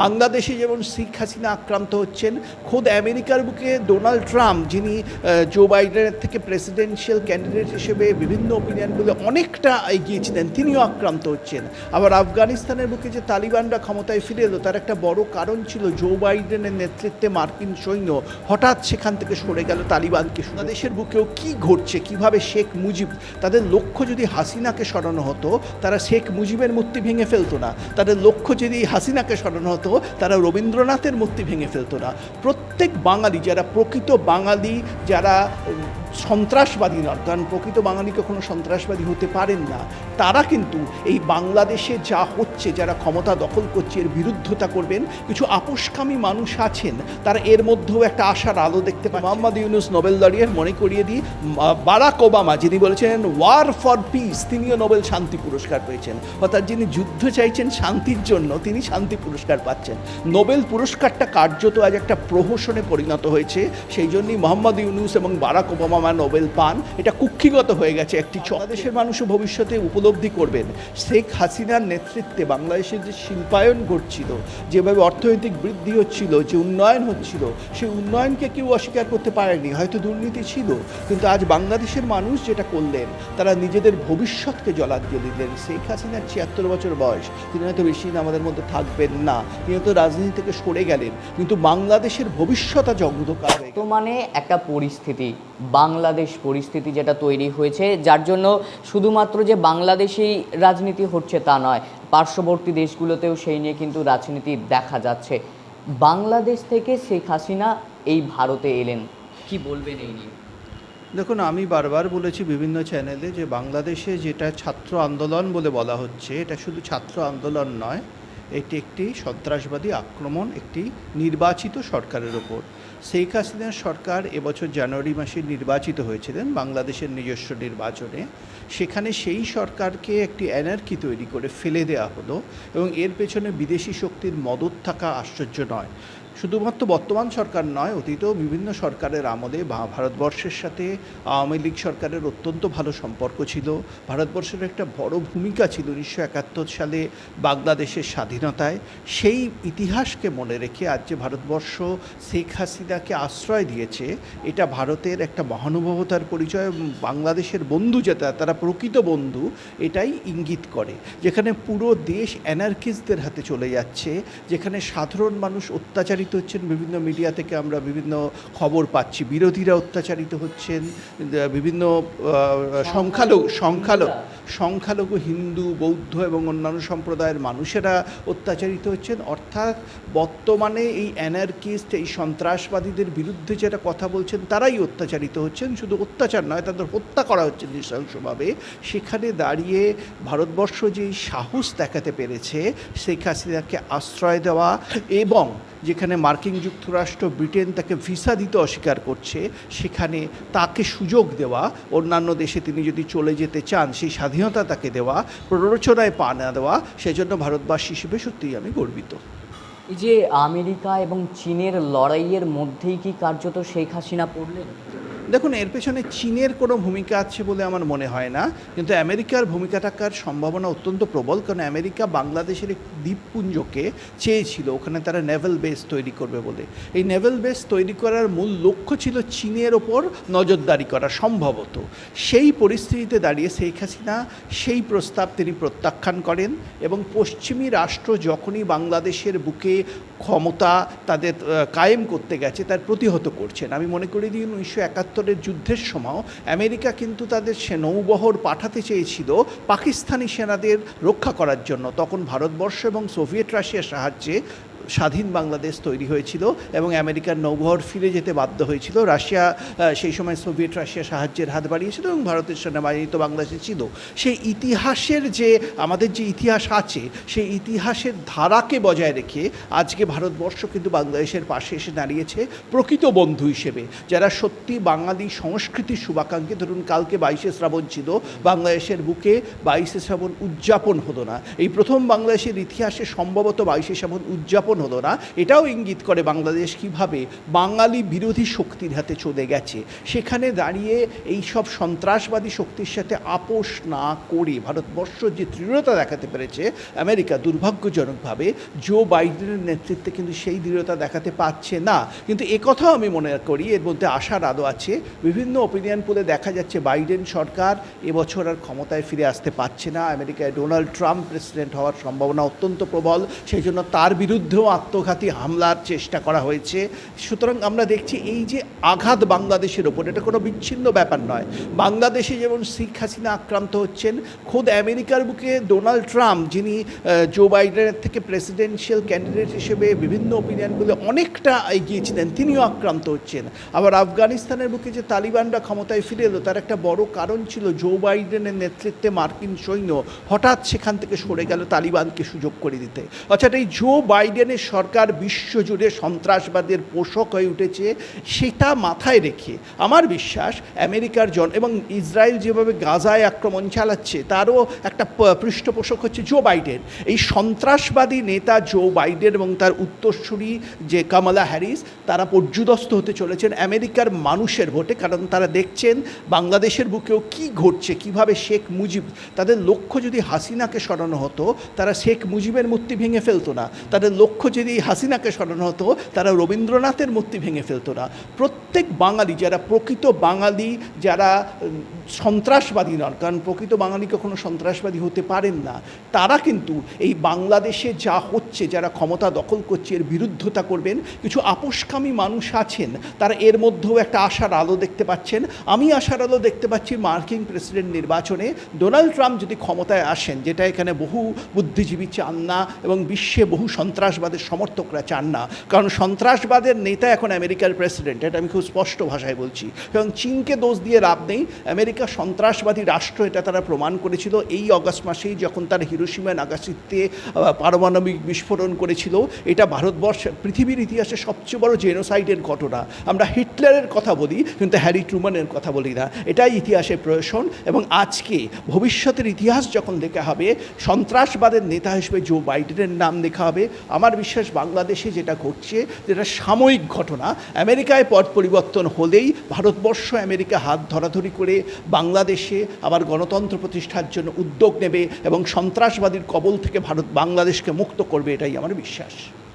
বাংলাদেশে যেমন শেখ হাসিনা আক্রান্ত হচ্ছেন, খোদ আমেরিকার বুকে ডোনাল্ড ট্রাম্প, যিনি জো বাইডেনের থেকে প্রেসিডেন্সিয়াল ক্যান্ডিডেট হিসেবে বিভিন্ন ওপিনিয়নগুলো অনেকটা এগিয়েছিলেন, তিনিও আক্রান্ত হচ্ছেন। আবার আফগানিস্তানের বুকে যে তালিবানরা ক্ষমতায় ফিরে এলো, তার একটা বড় কারণ ছিল জো বাইডেনের নেতৃত্বে মার্কিন সৈন্য হঠাৎ সেখান থেকে সরে গেল তালিবানকে। বাংলাদেশের বুকেও কি ঘটছে, কীভাবে শেখ মুজিব, তাদের লক্ষ্য যদি হাসিনাকে সরানো হতো, তারা শেখ মুজিবের মূর্তি ভেঙে ফেলতো না, তাদের লক্ষ্য যদি হাসিনাকে সরানো হতো তারা রবীন্দ্রনাথের মূর্তি ভেঙে ফেলতো না। প্রত্যেক বাঙালি, যারা প্রকৃত বাঙালি, যারা সন্ত্রাসবাদী নন, কারণ প্রকৃত বাঙালি কখনো সন্ত্রাসবাদী হতে পারেন না, তারা কিন্তু এই বাংলাদেশে যা হচ্ছে, যারা ক্ষমতা দখল করছে, এর বিরুদ্ধতা করবেন, কিছু আপোষকামী মানুষ আছেন, তারা এর মধ্যেও একটা আশার আলো দেখতে পায় মোহাম্মদ ইউনুস নোবেল লরিয়ার, মনে করিয়ে দিই বারাক ওবামা, যিনি বলেছেন ওয়ার ফর পিস তিনিও নোবেল শান্তি পুরস্কার পেয়েছেন। অর্থাৎ যিনি যুদ্ধ চাইছেন শান্তির জন্য, তিনি শান্তি পুরস্কার পাচ্ছেন। নোবেল পুরস্কারটা কার্যত আজ একটা প্রহসনে পরিণত হয়েছে, সেই জন্যই মোহাম্মদ ইউনুস এবং বারাক ওবামা নোবেল পান। এটা কুক্ষিগত হয়ে গেছে একটি বাংলাদেশের মানুষও ভবিষ্যতে উপলব্ধি করবেন। শেখ হাসিনার নেতৃত্বে বাংলাদেশের যে শিল্পায়ন ঘটছিল, যেভাবে অর্থনৈতিক বৃদ্ধি হচ্ছিল, যে উন্নয়ন হচ্ছিল সেই উন্নয়নকে কেউ অস্বীকার করতে পারেনি। হয়তো দুর্নীতি ছিল, কিন্তু আজ বাংলাদেশের মানুষ যেটা করলেন, তারা নিজেদের ভবিষ্যৎকে দিয়ে দিলেন। শেখ হাসিনার ছিয়াত্তর বছর বয়স, তিনি হয়তো বেশি দিন আমাদের মধ্যে থাকবেন না। তিনি হয়তো রাজনীতি থেকে সরে গেলেন, কিন্তু বাংলাদেশের ভবিষ্যৎ হয়ে গেল। বর্তমানে একটা পরিস্থিতি বাংলাদেশ পরিস্থিতি যেটা তৈরি হয়েছে যার জন্য শুধুমাত্র যে বাংলাদেশেই রাজনীতি হচ্ছে তা নয় পার্শ্ববর্তী দেশগুলোতেও সেই নিয়ে কিন্তু রাজনীতি দেখা যাচ্ছে বাংলাদেশ থেকে শেখ হাসিনা এই ভারতে এলেন কি বলবেন এই নিয়ে দেখুন আমি বারবার বলেছি বিভিন্ন চ্যানেলে যে বাংলাদেশে যেটা ছাত্র আন্দোলন বলে বলা হচ্ছে এটা শুধু ছাত্র আন্দোলন নয় এটি একটি সন্ত্রাসবাদী আক্রমণ, একটি নির্বাচিত সরকারের ওপর। শেখ হাসিনার সরকার এবছর জানুয়ারি মাসে নির্বাচিত হয়েছিলেন বাংলাদেশের নিজস্ব নির্বাচনে। সেখানে সেই সরকারকে একটি অ্যানার্কি তৈরি করে ফেলে দেওয়া হলো এবং এর পেছনে বিদেশি শক্তির মদত থাকা আশ্চর্য নয়। শুধুমাত্র বর্তমান সরকার নয়, অতীতেও বিভিন্ন সরকারের আমলে ভারতবর্ষের সাথে আওয়ামী লীগ সরকারের অত্যন্ত ভালো সম্পর্ক ছিল। ভারতবর্ষের একটা বড় ভূমিকা ছিল উনিশশো একাত্তর সালে বাংলাদেশের স্বাধীনতায়। সেই ইতিহাসকে মনে রেখে আজ যে ভারতবর্ষ শেখ হাসিনাকে আশ্রয় দিয়েছে, এটা ভারতের একটা মহানুভবতার পরিচয় বাংলাদেশের বন্ধু যেটা, তারা প্রকৃত বন্ধু, এটাই ইঙ্গিত করে। যেখানে পুরো দেশ অ্যানার্কিস্টদের হাতে চলে যাচ্ছে, যেখানে সাধারণ মানুষ অত্যাচারিত হচ্ছেন বিভিন্ন মিডিয়া থেকে আমরা বিভিন্ন খবর পাচ্ছি। বিরোধীরা অত্যাচারিত হচ্ছেন বিভিন্ন সংখ্যালঘু সংখ্যালঘু সংখ্যালঘু হিন্দু বৌদ্ধ এবং অন্যান্য সম্প্রদায়ের মানুষেরা অত্যাচারিত হচ্ছেন। অর্থাৎ বর্তমানে এই অ্যানার্কিস্ট এই সন্ত্রাসবাদীদের বিরুদ্ধে যেটা কথা বলছেন তারাই অত্যাচারিত হচ্ছেন। শুধু অত্যাচার নয় তাদের হত্যা করা হচ্ছে নৃশংসভাবে। সেখানে দাঁড়িয়ে ভারতবর্ষ যেই সাহস দেখাতে পেরেছে শেখ হাসিনাকে আশ্রয় দেওয়া এবং যেখানে মার্কিন যুক্তরাষ্ট্র ব্রিটেন তাকে ভিসা দিতে অস্বীকার করছে, সেখানে তাকে সুযোগ দেওয়া, অন্যান্য দেশে তিনি যদি চলে যেতে চান, সেই স্বাধীনতা তাকে দেওয়া, প্ররোচনায় পা না দেওয়া, সেজন্য ভারতবাসী হিসেবে সত্যিই আমি গর্বিত। এই যে আমেরিকা এবং চীনের লড়াইয়ের মধ্যেই কি কার্যত শেখ হাসিনা পড়লেন? দেখুন, এর পেছনে চীনের কোনো ভূমিকা আছে বলে আমার মনে হয় না, কিন্তু আমেরিকার ভূমিকা থাকার সম্ভাবনা অত্যন্ত প্রবল, কারণ আমেরিকা বাংলাদেশের একটি দ্বীপপুঞ্জকে চেয়েছিল, ওখানে তারা নেভেল বেস তৈরি করবে বলে। এই নেভেল বেস তৈরি করার মূল লক্ষ্য ছিল চীনের ওপর নজরদারি করা, সম্ভবত। সেই পরিস্থিতিতে দাঁড়িয়ে শেখ হাসিনা সেই প্রস্তাব তিনি প্রত্যাখ্যান করেন এবং পশ্চিমী রাষ্ট্র যখনই বাংলাদেশের বুকে ক্ষমতা তাদের কায়েম করতে গেছে, তার প্রতিহত করছেন। আমি মনে করি দিন উনিশশো একাত্তরের যুদ্ধের সময় আমেরিকা কিন্তু তাদের সে নৌবহর পাঠাতে চেয়েছিল পাকিস্তানি সেনাদের রক্ষা করার জন্য। তখন ভারতবর্ষ এবং সোভিয়েত রাশিয়ার সাহায্যে স্বাধীন বাংলাদেশ তৈরি হয়েছিল এবং আমেরিকার নৌবহর ফিরে যেতে বাধ্য হয়েছিল। রাশিয়া সেই সময় সোভিয়েত রাশিয়া সাহায্যের হাত বাড়িয়েছিল এবং ভারতের সেনাবাহিনী তো বাংলাদেশে ছিল। সেই ইতিহাসের যে, আমাদের যে ইতিহাস আছে, সেই ইতিহাসের ধারাকে বজায় রেখে আজকে ভারতবর্ষ কিন্তু বাংলাদেশের পাশে এসে দাঁড়িয়েছে প্রকৃত বন্ধু হিসেবে। যারা সত্যি বাঙালি সংস্কৃতির শুভাকাঙ্ক্ষী, ধরুন কালকে বাইশে শ্রাবণ ছিল, বাংলাদেশের বুকে বাইশে শ্রাবণ উদযাপন হতো না। এই প্রথম বাংলাদেশের ইতিহাসে সম্ভবত বাইশে শ্রাবণ উদযাপন হলো না এটাও ইঙ্গিত করে বাংলাদেশ কীভাবে বাঙালি বিরোধী শক্তির হাতে চলে গেছে। সেখানে দাঁড়িয়ে এই সব সন্ত্রাসবাদী শক্তির সাথে আপোষ না করে ভারতবর্ষ যে দৃঢ়তা দেখাতে পেরেছে, আমেরিকা দুর্ভাগ্যজনকভাবে জো বাইডেনের নেতৃত্বে কিন্তু সেই দৃঢ়তা দেখাতে পারছে না। কিন্তু একথাও আমি মনে করি, এর মধ্যে আশার আলো আছে। বিভিন্ন ওপিনিয়ন পোলে দেখা যাচ্ছে বাইডেন সরকার এবছর আর ক্ষমতায় ফিরে আসতে পারছে না। আমেরিকায় ডোনাল্ড ট্রাম্প প্রেসিডেন্ট হওয়ার সম্ভাবনা অত্যন্ত প্রবল। সেই জন্য তার বিরুদ্ধেও আত্মঘাতী হামলার চেষ্টা করা হয়েছে। সুতরাং আমরা দেখছি এই যে আঘাত বাংলাদেশের ওপর, এটা কোনো বিচ্ছিন্ন ব্যাপার নয়। বাংলাদেশে যেমন শেখ হাসিনা আক্রান্ত হচ্ছেন, খোদ আমেরিকার বুকে ডোনাল্ড ট্রাম্প, যিনি জো বাইডেনের থেকে প্রেসিডেন্সিয়াল ক্যান্ডিডেট হিসেবে বিভিন্ন ওপিনিয়নগুলো অনেকটা এগিয়েছিলেন, তিনিও আক্রান্ত হচ্ছেন। আবার আফগানিস্তানের বুকে যে তালিবানরা ক্ষমতায় ফিরে এলো, তার একটা বড় কারণ ছিল জো বাইডেনের নেতৃত্বে মার্কিন সৈন্য হঠাৎ সেখান থেকে সরে গেল তালিবানকে সুযোগ করে দিতে। অর্থাৎ এই জো বাইডেনের সরকার বিশ্বজুড়ে সন্ত্রাসবাদের পোষক হয়ে উঠেছে, সেটা মাথায় রেখে আমার বিশ্বাস আমেরিকার জন এবং ইসরায়েল যেভাবে গাজায় আক্রমণ চালাচ্ছে, তারও একটা পৃষ্ঠপোষক হচ্ছে জো বাইডেন এই সন্ত্রাসবাদী নেতা জো বাইডেন এবং তার উত্তরসূরি যে কামালা হ্যারিস তারা পর্যুদস্ত হতে চলেছেন আমেরিকার মানুষের ভোটে, কারণ তারা দেখছেন বাংলাদেশের বুকেও কি ঘটছে, কীভাবে শেখ মুজিব, তাদের লক্ষ্য যদি হাসিনাকে সরানো হতো, তারা শেখ মুজিবের মূর্তি ভেঙে ফেলতো না, তাদের লক্ষ্য যদি হাসিনাকে সরানো হতো, তারা রবীন্দ্রনাথের মূর্তি ভেঙে ফেলতো না। প্রত্যেক বাঙালি, যারা প্রকৃত বাঙালি, যারা সন্ত্রাসবাদী নন, কারণ প্রকৃত বাঙালি কখনো সন্ত্রাসবাদী হতে পারেন না, তারা কিন্তু এই বাংলাদেশে যা হচ্ছে, যারা ক্ষমতা দখল করছে, এর বিরুদ্ধতা করবেন, কিছু আপোষকামী মানুষ আছেন, তারা এর মধ্যেও একটা আশার আলো দেখতে পাচ্ছেন। আমি আশার আলো দেখতে পাচ্ছি মার্কিন প্রেসিডেন্ট নির্বাচনে। ডোনাল্ড ট্রাম্প যদি ক্ষমতায় আসেন, যেটা এখানে বহু বুদ্ধিজীবী চান না এবং বিশ্বে বহু সন্ত্রাসবাদের সমর্থকরা চান না। কারণ সন্ত্রাসবাদের নেতা এখন আমেরিকার প্রেসিডেন্ট, এটা আমি খুব স্পষ্ট ভাষায় বলছি। এবং চীনকে দোষ দিয়ে লাভ নেই। আমেরিকা সন্ত্রাসবাদী রাষ্ট্র, এটা তারা প্রমাণ করেছিল এই অগস্ট মাসেই যখন তারা হিরোসীমা নাগাসিতে পারমাণবিক বিস্ফোরণ করেছিল। এটা ভারতবর্ষ, পৃথিবীর ইতিহাসে সবচেয়ে বড় জেনোসাইডের ঘটনা। আমরা হিটলারের কথা বলি, কিন্তু হ্যারি ট্রুমানের কথা বলি না। এটাই ইতিহাসের প্রয়োজন এবং আজকে ভবিষ্যতের ইতিহাস যখন লেখা হবে, সন্ত্রাসবাদের নেতা হিসেবে জো বাইডেনের নাম লেখা হবে। আমার বিশ্বাস বাংলাদেশে যেটা ঘটছে, যেটা সাময়িক ঘটনা, আমেরিকায় পট পরিবর্তন হলেই ভারতবর্ষ আমেরিকা হাত ধরাধরি করে বাংলাদেশে আবার গণতন্ত্র প্রতিষ্ঠার জন্য উদ্যোগ নেবে এবং সন্ত্রাসবাদীর কবল থেকে ভারত বাংলাদেশকে মুক্ত করবে, এটাই আমার বিশ্বাস।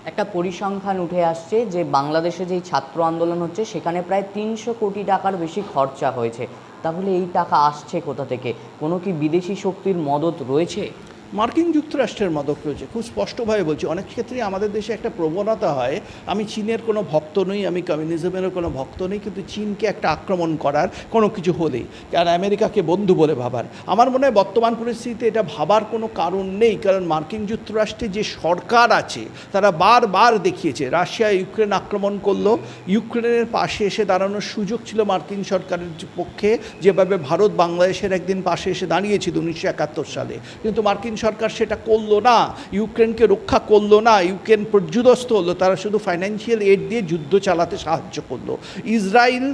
একটা পরিসংখ্যান উঠে আসছে যে বাংলাদেশে যেই ছাত্র আন্দোলন হচ্ছে, সেখানে প্রায় তিনশো কোটি টাকার বেশি খরচা হয়েছে। তাহলে এই টাকা আসছে কোথা থেকে? কোনো কি বিদেশি শক্তির মদত রয়েছে? মার্কিন যুক্তরাষ্ট্রের মদক রয়েছে খুব স্পষ্টভাবে বলছি, অনেক ক্ষেত্রেই আমাদের দেশে একটা প্রবণতা হয়, আমি চীনের কোনো ভক্ত নই, আমি কমিউনিজমেরও কোনো ভক্ত নই, কিন্তু চীনকে একটা আক্রমণ করার কোনো কিছু হলেই, কারণ আমেরিকাকে বন্ধু বলে ভাবার। আমার মনে হয় বর্তমান পরিস্থিতিতে এটা ভাবার কোনো কারণ নেই, কারণ মার্কিন যুক্তরাষ্ট্রে যে সরকার আছে, তারা বারবার দেখিয়েছে, রাশিয়া ইউক্রেন আক্রমণ করল, ইউক্রেনের পাশে এসে দাঁড়ানোর সুযোগ ছিল মার্কিন সরকারের পক্ষে, যেভাবে ভারত বাংলাদেশের একদিন পাশে এসে দাঁড়িয়েছিল উনিশশো একাত্তর সালে। কিন্তু মার্কিন সরকার সেটা করল না, ইউক্রেনকে রক্ষা করল না, ইউক্রেন পর্যুদস্ত হলো, তারা শুধু ফাইন্যান্সিয়াল এড দিয়ে যুদ্ধ চালাতে সাহায্য করল। ইসরায়েল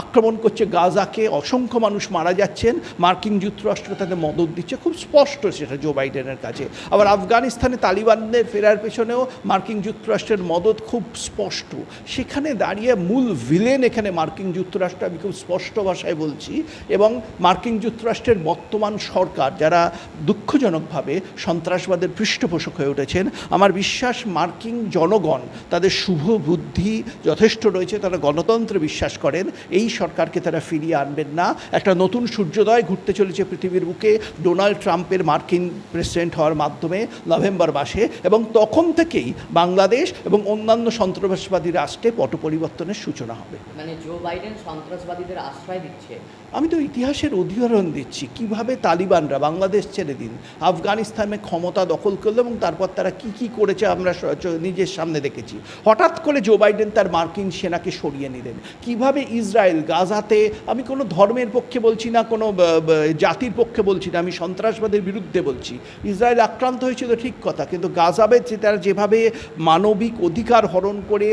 আক্রমণ করছে গাজাকে, অসংখ্য মানুষ মারা যাচ্ছেন, মার্কিন যুক্তরাষ্ট্র তাদের মদত দিচ্ছে, খুব স্পষ্ট সেটা জো বাইডেনের কাছে। আবার আফগানিস্তানে তালিবানদের ফেরার পেছনেও মার্কিন যুক্তরাষ্ট্রের মদত খুব স্পষ্ট। সেখানে দাঁড়িয়ে মূল ভিলেন এখানে মার্কিন যুক্তরাষ্ট্র, আমি খুব স্পষ্ট ভাষায় বলছি, এবং মার্কিন যুক্তরাষ্ট্রের বর্তমান সরকার, যারা দুঃখজনকভাবে সন্ত্রাসবাদের পৃষ্ঠপোষক হয়ে উঠেছেন, আমার বিশ্বাস মার্কিন জনগণ তাদের শুভ বুদ্ধি যথেষ্ট রয়েছে, তারা গণতন্ত্রে বিশ্বাস করেন এই সরকারকে তারা ফিরিয়ে আনবেন না। একটা নতুন সূর্যোদয় ঘুরতে চলেছে পৃথিবীর বুকে। ডোনাল্ড ট্রাম্পের মার্কিন প্রেসিডেন্ট হওয়ার মাধ্যমে নভেম্বর মাসে এবং তখন থেকেই বাংলাদেশ এবং অন্যান্য সন্ত্রাসবাদী রাষ্ট্রে পট পরিবর্তনের সূচনা হবে। মানে জো বাইডেন সন্ত্রাসবাদীদের আশ্রয় দিচ্ছে। আমি তো ইতিহাসের উদাহরণ দিচ্ছি। কীভাবে তালিবানরা বাংলাদেশ ছেড়ে দিন? আফগানিস্তানে ক্ষমতা দখল করল এবং তারপর তারা কি কি করেছে আমরা নিজের সামনে দেখেছি। হঠাৎ করে জো বাইডেন তার মার্কিন সেনাকে সরিয়ে নিলেন। কীভাবে ইসরায়েল ইসরায়েল, গাজাতে আমি কোনো ধর্মের পক্ষে বলছি না, কোনো জাতির পক্ষে বলছি না, আমি সন্ত্রাসবাদের বিরুদ্ধে বলছি। ইসরায়েল আক্রান্ত হয়েছিল ঠিক কথা, কিন্তু গাজাবে যে তারা যেভাবে মানবিক অধিকার হরণ করে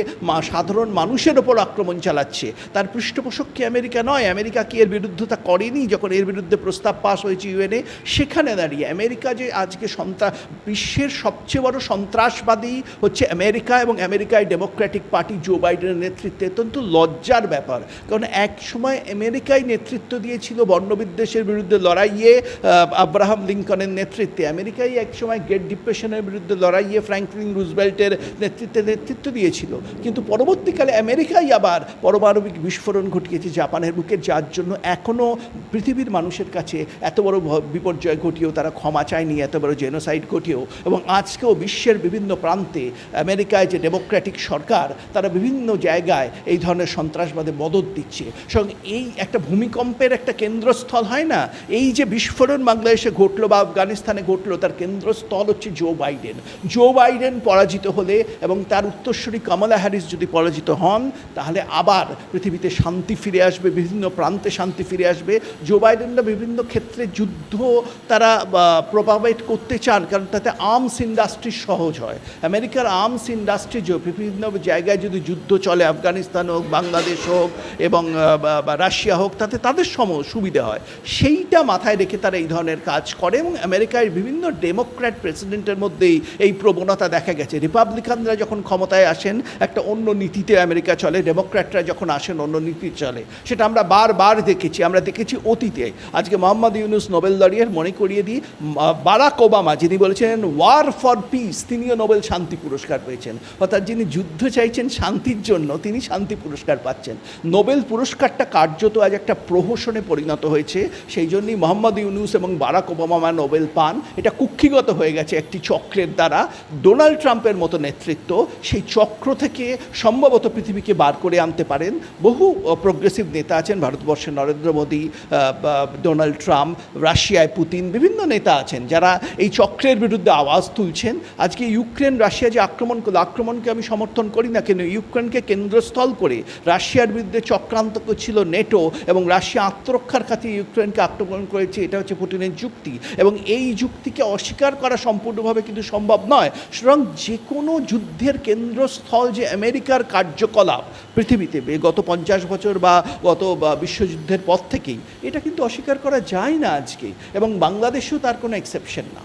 সাধারণ মানুষের ওপর আক্রমণ চালাচ্ছে, তার পৃষ্ঠপোষক কি আমেরিকা নয়? আমেরিকা কি এর বিরুদ্ধতা করেনি যখন এর বিরুদ্ধে প্রস্তাব পাস হয়েছে ইউএনএ সেখানে দাঁড়িয়ে আমেরিকা যে আজকে সন্ত্রাস বিশ্বের সবচেয়ে বড় সন্ত্রাসবাদী হচ্ছে আমেরিকা এবং আমেরিকায় ডেমোক্রেটিক পার্টি জো বাইডেনের নেতৃত্বে, অত্যন্ত লজ্জার ব্যাপার। কারণ এক সময় আমেরিকাই নেতৃত্ব দিয়েছিল বর্ণবিদ্বেষের বিরুদ্ধে লড়াইয়ে আব্রাহাম লিঙ্কনের নেতৃত্বে। আমেরিকাই এক সময় গ্রেট ডিপ্রেশনের বিরুদ্ধে লড়াইয়ে ফ্র্যাঙ্কলিন রুজবেল্টের নেতৃত্বে নেতৃত্ব দিয়েছিল। কিন্তু পরবর্তীকালে আমেরিকাই আবার পারমাণবিক বিস্ফোরণ ঘটিয়েছে জাপানের বুকে, যার জন্য এখনও পৃথিবীর মানুষের কাছে এত বড় বিপর্যয় ঘটিয়েও তারা ক্ষমা চায়নি, এত বড় জেনোসাইড ঘটিয়েও। এবং আজকেও বিশ্বের বিভিন্ন প্রান্তে আমেরিকায় যে ডেমোক্রেটিক সরকার, তারা বিভিন্ন জায়গায় এই ধরনের সন্ত্রাসবাদে মদত দিচ্ছে। সঙ্গে এই একটা ভূমিকম্পের একটা কেন্দ্রস্থল, হয় না? এই যে বিস্ফোরণ বাংলাদেশে ঘটলো বা আফগানিস্তানে ঘটলো, তার কেন্দ্রস্থল হচ্ছে জো বাইডেন। জো বাইডেন পরাজিত হলে এবং তার উত্তরসূরি কমলা হ্যারিস যদি পরাজিত হন, তাহলে আবার পৃথিবীতে শান্তি ফিরে আসবে, বিভিন্ন প্রান্তে শান্তি ফিরে আসবে। জো বাইডেনরা বিভিন্ন ক্ষেত্রে যুদ্ধ তারা প্রভাবিত করতে চান, কারণ তাতে আর্মস ইন্ডাস্ট্রি সহজ হয়। আমেরিকার আর্মস ইন্ডাস্ট্রি বিভিন্ন জায়গায় যদি যুদ্ধ চলে, আফগানিস্তান হোক, বাংলাদেশ হোক এবং রাশিয়া হোক, তাতে তাদের সম সুবিধা হয়। সেইটা মাথায় রেখে তারা এই ধরনের কাজ করে এবং আমেরিকায় বিভিন্ন ডেমোক্র্যাট প্রেসিডেন্টের মধ্যেই এই প্রবণতা দেখা গেছে। রিপাবলিকানরা যখন ক্ষমতায় আসেন, একটা অন্য নীতিতে আমেরিকা চলে, ডেমোক্র্যাটরা যখন আসেন, অন্য নীতি চলে। সেটা আমরা বারবার দেখেছি, আমরা দেখেছি অতীতে। আজকে মোহাম্মদ ইউনুস নোবেল লড়িয়ে মনে করিয়ে দিই বারাক ওবামা, যিনি বলেছেন ওয়ার ফর পিস তিনিও নোবেল শান্তি পুরস্কার পেয়েছেন। অর্থাৎ যিনি যুদ্ধ চাইছেন শান্তির জন্য, তিনি শান্তি পুরস্কার পাচ্ছেন। নোবেল পুরস্কারটা কার্যত আজ একটা প্রহসনে পরিণত হয়েছে। সেই জন্যই মোহাম্মদ ইউনুস এবং বারাক ওবামা নোবেল পান। এটা কুক্ষিগত হয়ে গেছে একটি চক্রের দ্বারা। ডোনাল্ড ট্রাম্পের মতো নেতৃত্ব সেই চক্র থেকে সম্ভবত পৃথিবীকে বার করে আনতে পারেন। বহু প্রোগ্রেসিভ নেতা আছেন, ভারতবর্ষে নরেন্দ্র মোদী ডোনাল্ড ট্রাম্প, রাশিয়ায় পুতিন, বিভিন্ন নেতা আছেন যারা এই চক্রের বিরুদ্ধে আওয়াজ তুলছেন। আজকে ইউক্রেন, রাশিয়া যে আক্রমণ করল আক্রমণকে আমি সমর্থন করি না কেন, ইউক্রেনকে কেন্দ্রস্থল করে রাশিয়ার বিরুদ্ধে চক্রান্ত ছিল নেটো এবং রাশিয়া আত্মরক্ষার খাতিরে ইউক্রেনকে আক্রমণ করেছে, এটা হচ্ছে পুতিনের যুক্তি। এবং এই যুক্তিকে অস্বীকার করা সম্পূর্ণভাবে কিন্তু সম্ভব নয়। সুতরাং যে কোনো যুদ্ধের কেন্দ্রস্থল যে আমেরিকার কার্যকলাপ পৃথিবীতে গত পঞ্চাশ বছর বা গত বিশ্বযুদ্ধের পর থেকেই, এটা কিন্তু অস্বীকার করা যায় না আজকে। এবং বাংলাদেশেও তার কোনো এক্সেপশন না।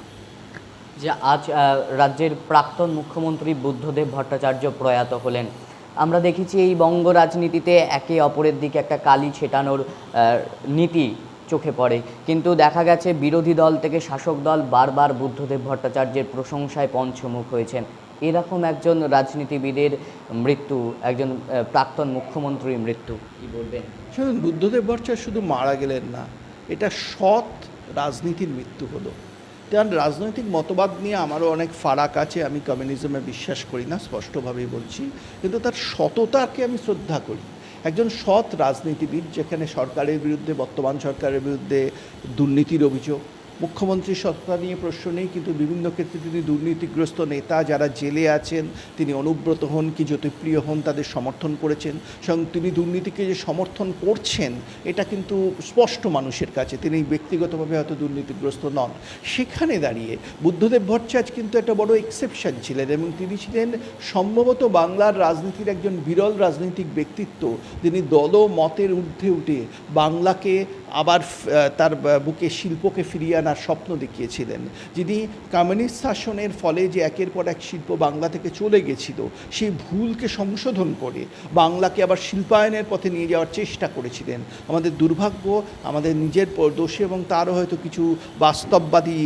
যে আজ রাজ্যের প্রাক্তন মুখ্যমন্ত্রী বুদ্ধদেব ভট্টাচার্য প্রয়াত হলেন। আমরা দেখেছি এই বঙ্গ রাজনীতিতে একে অপরের দিকে একটা কালি ছেটানোর নীতি চোখে পড়ে। কিন্তু দেখা গেছে বিরোধী দল থেকে শাসক দল বারবার বুদ্ধদেব ভট্টাচার্যের প্রশংসায় পঞ্চমুখ হয়েছেন। এরকম একজন রাজনীতিবিদের মৃত্যু, একজন প্রাক্তন মুখ্যমন্ত্রীর মৃত্যু, কি বলবেন? শুনুন, বুদ্ধদেব ভট্টাচার্য শুধু মারা গেলেন না, এটা সৎ রাজনীতির মৃত্যু হলো। কারণ রাজনৈতিক মতবাদ নিয়ে আমারও অনেক ফারাক আছে, আমি কমিউনিজমে বিশ্বাস করি না, স্পষ্টভাবেই বলছি। কিন্তু তার সততাকে আমি শ্রদ্ধা করি। একজন সৎ রাজনীতিবিদ যেখানে সরকারের বিরুদ্ধে, বর্তমান সরকারের বিরুদ্ধে দুর্নীতির অভিযোগ মুখ্যমন্ত্রী সত্তা নিয়ে প্রশ্ন নেই, কিন্তু বিভিন্ন ক্ষেত্রে তিনি দুর্নীতিগ্রস্ত নেতা যারা জেলে আছেন, তিনি অনুব্রত হন কি জ্যোতিপ্রিয় হন, তাদের সমর্থন করেছেন। এবং তিনি দুর্নীতিকে যে সমর্থন করছেন, এটা কিন্তু স্পষ্ট মানুষের কাছে। তিনি ব্যক্তিগতভাবে হয়তো দুর্নীতিগ্রস্ত নন। সেখানে দাঁড়িয়ে বুদ্ধদেব ভট্টাচার্য কিন্তু একটা বড় এক্সেপশন ছিলেন এবং তিনি ছিলেন সম্ভবত বাংলার রাজনীতির একজন বিরল রাজনৈতিক ব্যক্তিত্ব। যিনি দল মতের ঊর্ধ্বে উঠে বাংলাকে আবার তার বুকে শিল্পকে ফিরিয়ে আনার স্বপ্ন দেখিয়েছিলেন। যিনি কমিউনিস্ট শাসনের ফলে যে একের পর এক শিল্প বাংলা থেকে চলে গেছিল, সেই ভুলকে সংশোধন করে বাংলাকে আবার শিল্পায়নের পথে নিয়ে যাওয়ার চেষ্টা করেছিলেন। আমাদের দুর্ভাগ্য, আমাদের নিজের দোষে এবং তারও হয়তো কিছু বাস্তববাদী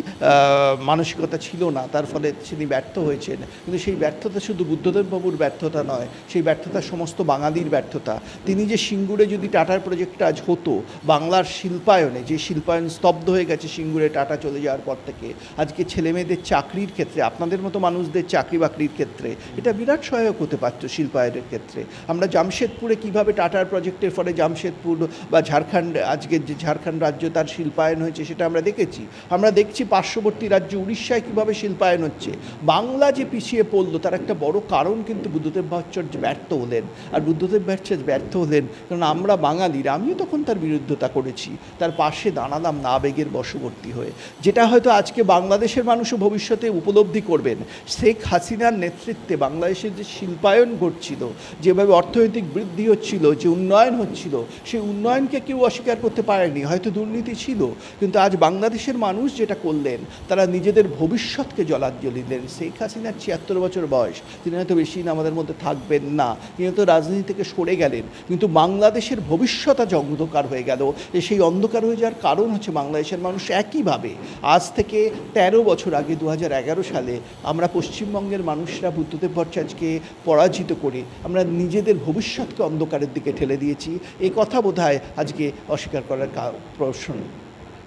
মানসিকতা ছিল না, তার ফলে তিনি ব্যর্থ হয়েছেন। কিন্তু সেই ব্যর্থতা শুধু বুদ্ধদেব বাবুর ব্যর্থতা নয়, সেই ব্যর্থতা সমস্ত বাঙালির ব্যর্থতা। তিনি যে সিঙ্গুরে যদি টাটার প্রজেক্টটা আজ হতো, বাংলার শিল্পায়নে, যে শিল্পায়ন স্তব্ধ হয়ে গেছে সিঙ্গুরে, টাটা চলে যাওয়ার পর থেকে, আজকে ছেলেমেয়েদের চাকরির ক্ষেত্রে, আপনাদের মতো মানুষদের চাকরি বাকরির ক্ষেত্রে, এটা বিরাট সহায়ক হতে পারত শিল্পায়নের ক্ষেত্রে। আমরা জামশেদপুরে কীভাবে টাটার প্রজেক্টের ফলে জামশেদপুর বা ঝাড়খণ্ড আজকের যে ঝাড়খণ্ড রাজ্য তার শিল্পায়ন হয়েছে সেটা আমরা দেখেছি। আমরা দেখছি পার্শ্ববর্তী রাজ্য উড়িষ্যায় কীভাবে শিল্পায়ন হচ্ছে। বাংলা যে পিছিয়ে পড়ল, তার একটা বড় কারণ কিন্তু বুদ্ধদেব ভট্টাচার্য ব্যর্থ হলেন। আর বুদ্ধদেব ভট্টাচার্য ব্যর্থ হলেন, কারণ আমরা বাঙালিরা, আমিও তখন তার বিরুদ্ধতা করেছি। তার পাশে দাঁড়ালাম না আবেগের বশবর্তী হয়ে। যেটা হয়তো আজকে বাংলাদেশের মানুষও ভবিষ্যতে উপলব্ধি করবেন। শেখ হাসিনার নেতৃত্বে বাংলাদেশের যে শিল্পায়ন ঘটছিল, যেভাবে অর্থনৈতিক বৃদ্ধি হচ্ছিল, যে উন্নয়ন হচ্ছিল, সেই উন্নয়নকে কেউ অস্বীকার করতে পারেনি। হয়তো দুর্নীতি ছিল, কিন্তু আজ বাংলাদেশের মানুষ যেটা করলেন, তারা নিজেদের ভবিষ্যৎকে জলাঞ্জলি দিলেন। শেখ হাসিনার ছিয়াত্তর বছর বয়স, তিনি হয়তো বেশি দিন আমাদের মধ্যে থাকবেন না। তিনি হয়তো রাজনীতি থেকে সরে গেলেন, কিন্তু বাংলাদেশের ভবিষ্যৎ আজ অন্ধকার হয়ে গেল। যে সেই অন্ধকার হয়ে যাওয়ার কারণ হচ্ছে বাংলাদেশের মানুষ একইভাবে আজ থেকে তেরো বছর আগে দু হাজার এগারো সালে আমরা পশ্চিমবঙ্গের মানুষরা বুদ্ধদেব ভট্টাচার্যকে পরাজিত করে আমরা নিজেদের ভবিষ্যৎকে অন্ধকারের দিকে ঠেলে দিয়েছি এই কথা বোধ আজকে অস্বীকার করার প্রশ্ন।